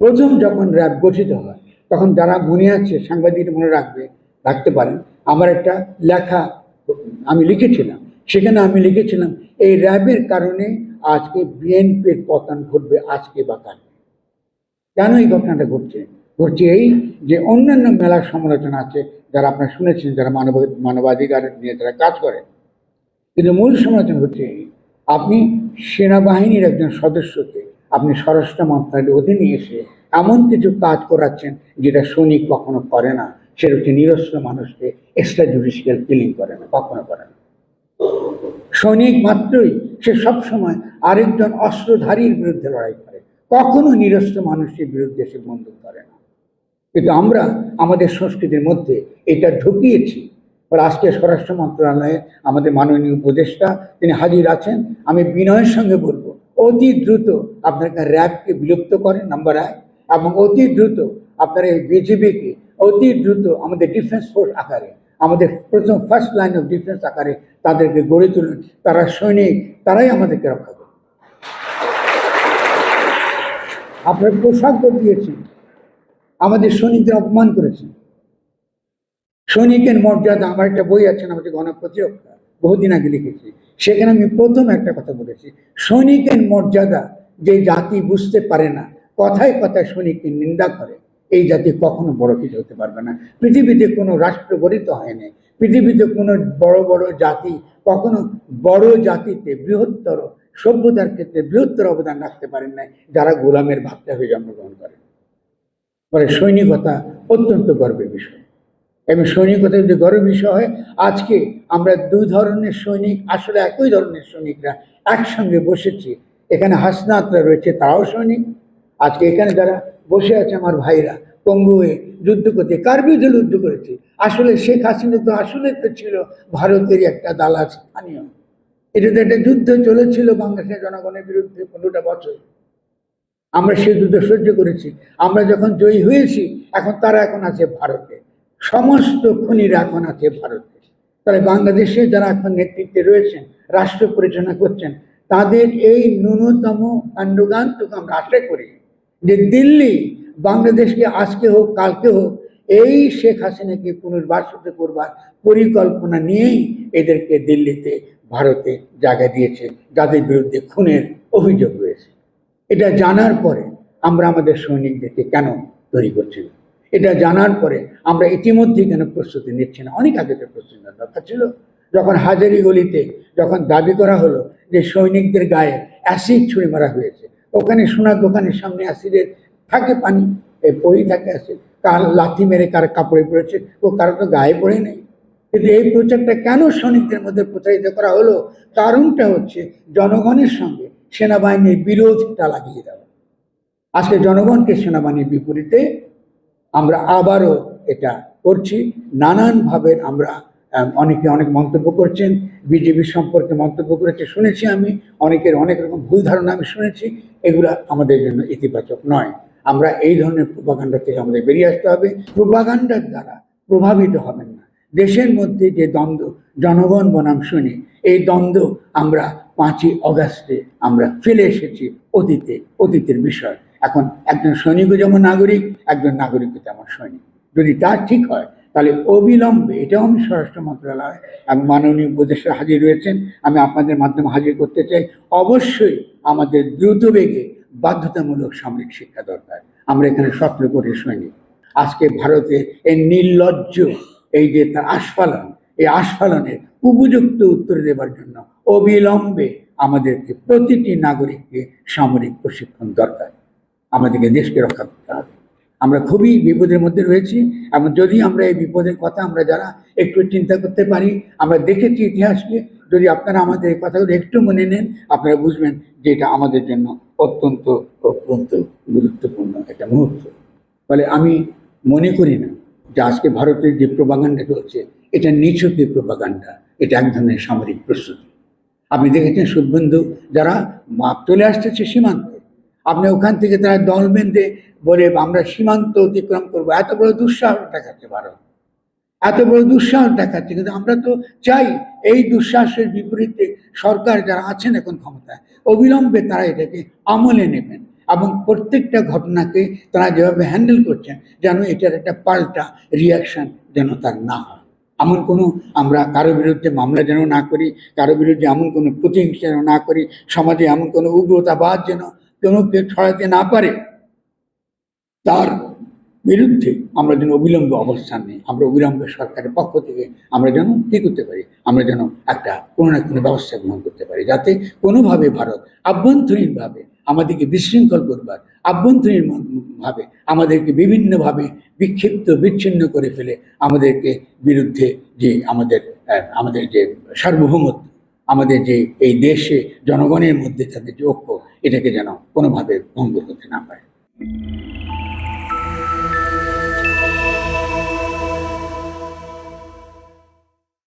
প্রথম যখন র্যাব গঠিত হয়, তখন যারা মনে আছে, সাংবাদিক মনে রাখবে, রাখতে পারেন, আমার একটা লেখা আমি লিখেছিলাম। সেখানে আমি লিখেছিলাম, এই র্যাবের কারণে আজকে বিএনপির পতন ঘটবে, আজকে বা কালকে কেন এই ঘটনাটা ঘটছে? ঘটছে এই যে অন্যান্য মেলার সমালোচনা আছে, যারা আপনারা শুনেছেন, যারা মানব, মানবাধিকার নিয়ে যারা কাজ করে কিন্তু মূল সমালোচনা হচ্ছে আপনি সেনাবাহিনীর একজন সদস্যকে আপনি স্বরাষ্ট্র মন্ত্রণালয়ের অধীনে এসে এমন কিছু কাজ করাচ্ছেন যেটা সৈনিক কখনো করে না। সেটা হচ্ছে নিরস্ত্র মানুষকে এক্সট্রা জুডিশিয়াল কিলিং করে না, কখনো করে না। সৈনিক মাত্রই সে সবসময় আরেকজন অস্ত্রধারীর বিরুদ্ধে লড়াই করে। কখনো নিরস্ত্র মানুষের বিরুদ্ধে সে বন্দুক করে না। কিন্তু আমরা আমাদের সংস্কৃতির মধ্যে এটা ঢুকিয়েছি। আজকে স্বরাষ্ট্র মন্ত্রণালয়ে আমাদের মাননীয় উপদেষ্টা তিনি হাজির আছেন। আমি বিনয়ের সঙ্গে বলব অতি দ্রুত আপনার র্যাবকে বিলুপ্ত করেন নাম্বার এক, এবং অতি দ্রুত আপনার এই বিজেপিকে অতি দ্রুত আমাদের ডিফেন্স ফোর্স আকারে, আমাদের প্রথম ফার্স্ট লাইন অফ ডিফেন্স আকারে তাদেরকে গড়ে তুলুন। তারা সৈনিক, তারাই আমাদেরকে রক্ষা করবে আপনার পোশাক দিয়েছেন আমাদের সৈনিকদের অপমান করেছেন। সৈনিকের মর্যাদা, আমার একটা বই আছে, আমাদের গণপ্রতিরক্ষা, বহুদিন আগে লিখেছি। সেখানে আমি প্রথম একটা কথা বলেছি সৈনিকের মর্যাদা যে জাতি বুঝতে পারে না, কথায় কথায় সৈনিককে নিন্দা করে, এই জাতি কখনো বড় কিছু হতে পারবে না। পৃথিবীতে কোনো রাষ্ট্র গঠিত হয়নি, পৃথিবীতে কোনো বড় বড় জাতি কখনো বড় জাতিতে বৃহত্তর, সভ্যতার ক্ষেত্রে বৃহত্তর অবদান রাখতে পারেন নাই, যারা গোলামের ভাবটা হয়ে জন্মগ্রহণ করে ফলে সৈনিকতা অত্যন্ত গর্বের বিষয়। এবং সৈনিকতা যদি গর্বের বিষয় হয়, আজকে আমরা দুই ধরনের সৈনিক, আসলে একই ধরনের সৈনিকরা একসঙ্গে বসেছি। এখানে হাসনাতরা রয়েছে, তারাও সৈনিক। আজকে এখানে যারা বসে আছে আমার ভাইরা পঙ্গু হয়ে যুদ্ধ করতে কার বিরুদ্ধে যুদ্ধ করেছে। আসলে শেখ হাসিনা তো আসলে তো ছিল ভারতেরই একটা দালাল স্থানীয়। এটা তো একটা যুদ্ধ চলেছিল বাংলাদেশের জনগণের বিরুদ্ধে পনেরোটা বছর। আমরা সে যুদ্ধ সহ্য করেছি। আমরা যখন জয়ী হয়েছি, এখন তারা এখন আছে ভারতে। সমস্ত খনিরা এখন আছে ভারতে তাহলে বাংলাদেশে যারা এখন নেতৃত্বে রয়েছেন, রাষ্ট্র পরিচালনা করছেন, তাদের এই ন্যূনতম কাণ্ডগানটুকু আমরা আশা করি যে দিল্লি বাংলাদেশকে আজকে হোক, কালকে হোক, এই শেখ হাসিনাকে পুনর্বাসিত করবার পরিকল্পনা নিয়েই এদেরকে দিল্লিতে, ভারতে জায়গা দিয়েছে, যাদের বিরুদ্ধে খুনের অভিযোগ রয়েছে এটা জানার পরে আমরা আমাদের সৈনিকদেরকে কেন তৈরি করছি না? এটা জানার পরে আমরা ইতিমধ্যেই কেন প্রস্তুতি নিচ্ছি না? অনেক আগে প্রস্তুতি নেওয়ার দরকার ছিল। যখন হাজারি গলিতে যখন দাবি করা হলো যে সৈনিকদের গায়ে অ্যাসিড ছুঁড়ে মারা হয়েছে, ওখানে সোনার দোকানের সামনে অ্যাসিডের থাকে পানি পড়েই থাকে অ্যাসিড। কার লাথি মেরে কার কাপড়ে পড়েছে, ও কারও তো গায়ে পড়ে নেই। কিন্তু এই প্রচারটা কেন সৈনিকদের মধ্যে প্রচারিত করা হলো? কারণটা হচ্ছে জনগণের সঙ্গে সেনাবাহিনীর বিরোধটা লাগিয়ে দেওয়া। আজকে জনগণকে সেনাবাহিনীর বিপরীতে আমরা আবারও এটা করছি। নানানভাবে আমরা অনেকে অনেক মন্তব্য করছেন, বিজেপি সম্পর্কে মন্তব্য করেছে, শুনেছি আমি, অনেকের অনেক রকম ভুল ধারণা আমি শুনেছি, এগুলো আমাদের জন্য ইতিবাচক নয়। আমরা এই ধরনের প্রোপাগান্ডা থেকে আমাদের বেরিয়ে আসতে হবে। প্রোপাগান্ডার দ্বারা প্রভাবিত হবেন না। দেশের মধ্যে যে দ্বন্দ্ব, জনগণ বনাম শুনি, এই দ্বন্দ্ব আমরা পাঁচই অগাস্টে আমরা ফেলে এসেছি অতীতে, অতীতের বিষয়। এখন একজন সৈনিকও যেমন নাগরিক, একজন নাগরিকও তেমন সৈনিক। যদি তা ঠিক হয়, তাহলে অবিলম্বে, এটাও আমি স্বরাষ্ট্র মন্ত্রণালয় এবং মাননীয় উপদেষ্টা হাজির রয়েছেন, আমি আপনাদের মাধ্যমে হাজির করতে চাই। অবশ্যই আমাদের দ্রুত বেগে বাধ্যতামূলক সামরিক শিক্ষা দরকার। আমরা এখানে সতেরো কোটি সৈনিক। আজকে ভারতে এই নির্লজ্জ, এই যে তার আস্ফালন, এই আস্ফালনের উপযুক্ত উত্তর দেবার জন্য অবিলম্বে আমাদেরকে প্রতিটি নাগরিককে সামরিক প্রশিক্ষণ দরকার। আমাদেরকে দেশকে রক্ষা করতে হবে। আমরা খুবই বিপদের মধ্যে রয়েছি। এবং যদি আমরা এই বিপদের কথা আমরা যারা একটু চিন্তা করতে পারি, আমরা দেখেছি ইতিহাসকে, যদি আপনারা আমাদের এই কথাগুলো একটু মনে নেন, আপনারা বুঝবেন যে এটা আমাদের জন্য অত্যন্ত অত্যন্ত গুরুত্বপূর্ণ একটা মুহূর্ত। ফলে আমি মনে করি না যে আজকে ভারতের যে প্রবাগান্ডা চলছে, এটা নিছকই প্রবাগান্ডা এটা এক ধরনের সামরিক প্রস্তুতি। আপনি দেখেছেন শুভবন্ধু যারা মাপ চলে আসতেছে সীমান্তে। আপনি ওখান থেকে তারা দল বেঁধে বলে, আমরা সীমান্ত অতিক্রম করব। এত বড় দুঃসাহস দেখাচ্ছে ভারত। এত বড় দুঃসাহস দেখাচ্ছে। কিন্তু আমরা তো চাই এই দুঃসাহসের বিপরীতে সরকার যারা আছেন এখন ক্ষমতায়, অবিলম্বে তারা এটাকে আমলে নেবেন এবং প্রত্যেকটা ঘটনাকে তারা যেভাবে হ্যান্ডেল করছেন যেন এটার একটা পাল্টা রিয়াকশন যেন তার না হয়। এমন কোনো আমরা কারও বিরুদ্ধে মামলা যেন না করি, কারও বিরুদ্ধে এমন কোনো প্রতিহিংসা যেন না করি, সমাজে এমন কোনো উগ্রতাবাদ যেন কোনো কেউ ছড়াতে না পারে, তার বিরুদ্ধে আমরা যেন অবিলম্বে অবস্থান নিই। আমরা অবিলম্বে সরকারের পক্ষ থেকে আমরা যেন কী করতে পারি? আমরা যেন একটা কোনো না কোনো ব্যবস্থা গ্রহণ করতে পারি, যাতে কোনোভাবে ভারত আভ্যন্তরীণভাবে আমাদেরকে বিশৃঙ্খল করবার, আভ্যন্তরীণ ভাবে আমাদেরকে বিভিন্নভাবে বিক্ষিপ্ত, বিচ্ছিন্ন করে ফেলে আমাদেরকে বিরুদ্ধে যে আমাদের আমাদের যে সার্বভৌমত্ব আমাদের যে এই দেশে জনগণের মধ্যে তাদের যে ঐক্য, এটাকে যেন কোনোভাবে ভঙ্গ করতে না পারে।